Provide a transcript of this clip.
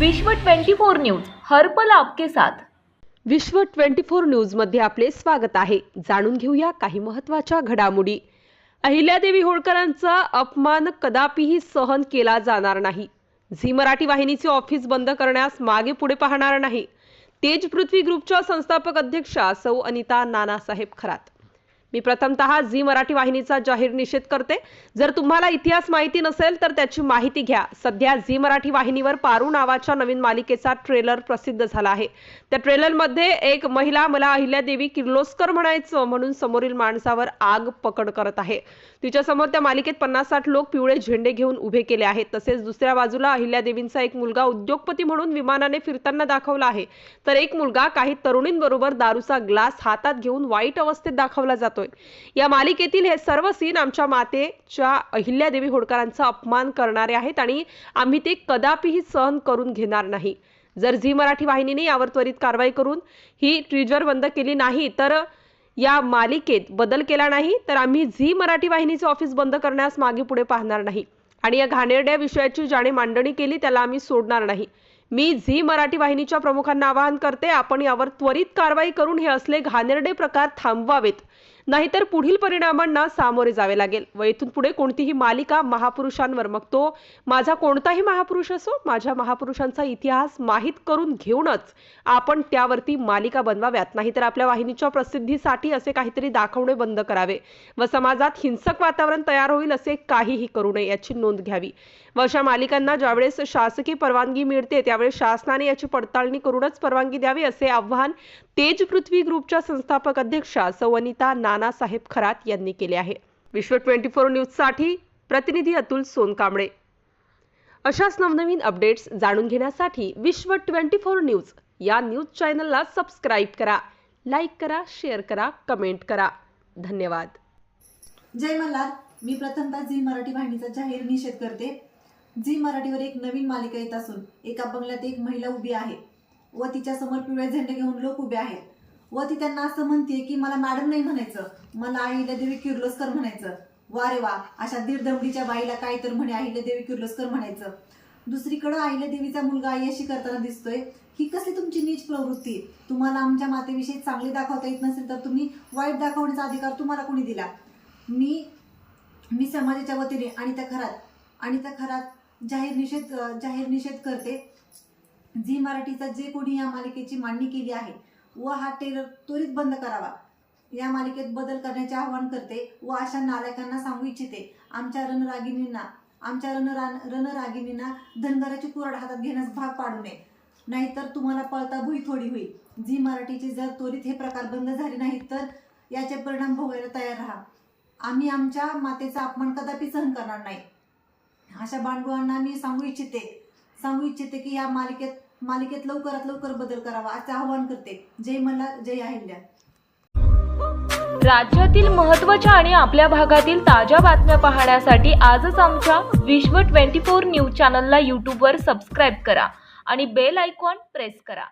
विश्व 24 न्यूज हर्पल आपके साथ. विश्व 24 न्यूजमध्ये आपले स्वागत आहे. जाणून घेऊया काही महत्त्वाच्या घडामोडी. अहिल्यादेवी होळकरांचा अपमान कदापिही सहन केला जाणार नाही. झी मराठी वाहिनीचे ऑफिस बंद करण्यास मागे पुढे पाहणार नाही. तेज पृथ्वी ग्रुपच्या संस्थापक अध्यक्षा सौ अनिता नानासाहेब खरात. मी प्रथमतः झी मराठी वाहिनीचा जाहीर निषेध करते. जर तुम्हाला इतिहास माहिती नसेल तर त्याची माहिती घ्या. सध्या झी मराठी वाहिनीवर पारू नावाच्या नवीन मालिकेचा ट्रेलर प्रसिद्ध झाला आहे. त्या ट्रेलरमध्ये एक महिला मला अहिल्यादेवी किर्लोस्कर म्हणायचं म्हणून समोरील माणसावर आग पकड करत आहे. तिच्यासमोर त्या मालिकेत पन्नास साठ लोक पिवळे झेंडे घेऊन उभे केले आहेत. तसेच दुसऱ्या बाजूला अहिल्यादेवींचा एक मुलगा उद्योगपती म्हणून विमानाने फिरताना दाखवला आहे. तर एक मुलगा काही तरुणींबरोबर दारूचा ग्लास हातात घेऊन वाईट अवस्थेत दाखवला जातो. जातोय. या मालिकेतील हे सर्व सीन आमच्या मातेच्या अहिल्यादेवी होळकरांचा अपमान करणारे आहेत आणि आम्ही ते कदापिही सहन करून घेणार नाही. जर झी मराठी वाहिनीने यावर त्वरित कारवाई करून ही ट्रीजर बंद केली नाही तर या मालिकेत बदल केला नाही तर आम्ही झी मराठी वाहिनीचे ऑफिस बंद करण्यास मागे पुढे पाहणार नाही. आणि या घाणेरड्या विषयाची ज्याने मांडणी केली त्याला आम्ही सोडणार नाही. मी झी मराठी वाहिनीच्या प्रमुखांना आवाहन करते आपण यावर त्वरित कारवाई करून हे असले घाणेरडे प्रकार थांबवावेत. नाहीतर पुढील परिणामांना सामोरे जावे लागेल. व इथून पुढे कोणतीही मालिका महापुरुषांवर मग तो माझा कोणताही महापुरुष असो माझ्या महापुरुषांचा इतिहास माहीत करून घेऊनच आपण त्यावरती मालिका बनवाव्यात. नाहीतर आपल्या वाहिनीच्या प्रसिद्धीसाठी असे काहीतरी दाखवणे बंद करावे. व समाजात हिंसक वातावरण तयार होईल असे काहीही करू नये याची नोंद घ्यावी. व अशा मालिकांना ज्यावेळेस शासकीय परवानगी मिळते त्यावेळेस शासनाने याची पडताळणी करूनच परवानगी द्यावी असे आव्हान तेज पृथ्वी ग्रुपच्या संस्थापक अध्यक्षा सवनिता नानासाहेब खरात यांनी केले आहे. विश्व ट्वेंटी फोर न्यूजसाठी प्रतिनिधी अतुल सोनकांबळे. अशाच नवनवीन अपडेट्स जाणून घेण्यासाठी विश्व ट्वेंटी फोर न्यूज या न्यूज चॅनलला सबस्क्राईब करा लाईक करा शेअर करा कमेंट करा. धन्यवाद. जय मल्हार. मी प्रथमतः झी मराठी वाहिनीचा जाहीर निषेध करते. झी मराठीवर एक नवीन मालिका येत असून एका बंगल्यात एक महिला उभी आहे व तिच्यासमोर पिवळे झेंडे घेऊन लोक उभे आहेत. व ती त्यांना असं म्हणते की मला मॅडम नाही म्हणायचं. मला अहिल्यादेवी किर्लोस्कर म्हणायचं. वा रे वा अशा दीड दमडीच्या बाईला काय तर म्हणे अहिल्यादेवी किर्लोस्कर म्हणायचं. दुसरीकडं अहिल्यादेवीचा मुलगा अय्याशी करताना दिसतोय ही कसली तुमची नीच प्रवृत्ती. तुम्हाला आमच्या मातेविषयी चांगली दाखवता येत नसेल तर तुम्ही वाईट दाखवण्याचा अधिकार तुम्हाला कोणी दिला? मी मी समाजाच्या वतीने आणि त्या खरात आणि त्या खरात जाहीर निषेध जाहीर निषेध करते. झी मराठीचा जे कोणी या मालिकेची मांडणी केली आहे व हा टेलर त्वरित बंद करावा. या मालिकेत बदल करण्याचे आवाहन करते व अशा नालायकांना सांगू इच्छिते. आमच्या रणरागिणींना आमच्या रणरा रणरागिणींना धनगराची कुराड हातात घेण्यास भाग पाडू नये. नाहीतर तुम्हाला पळता भुई थोडी होईल. झी मराठीचे जर त्वरित हे प्रकार बंद झाले नाहीत तर याचे परिणाम भोगायला तयार राहा. आम्ही आमच्या मातेचा अपमान कदापि सहन करणार नाही. अशा बांडवांना मी सांगू इच्छिते. सांगू इच्छिते की या मालिकेत मालिकेत लवकरात लवकर बदल करावा असे आवाहन करते. जय मल्हार जय अहिल्या. राज्यातील महत्त्वाच्या आणि आपल्या भागातील ताज्या बातम्या पाहण्यासाठी आजच आमच्या विश्व 24 न्यूज चॅनलला यूट्यूबवर सबस्क्राईब करा आणि बेल आयकॉन प्रेस करा.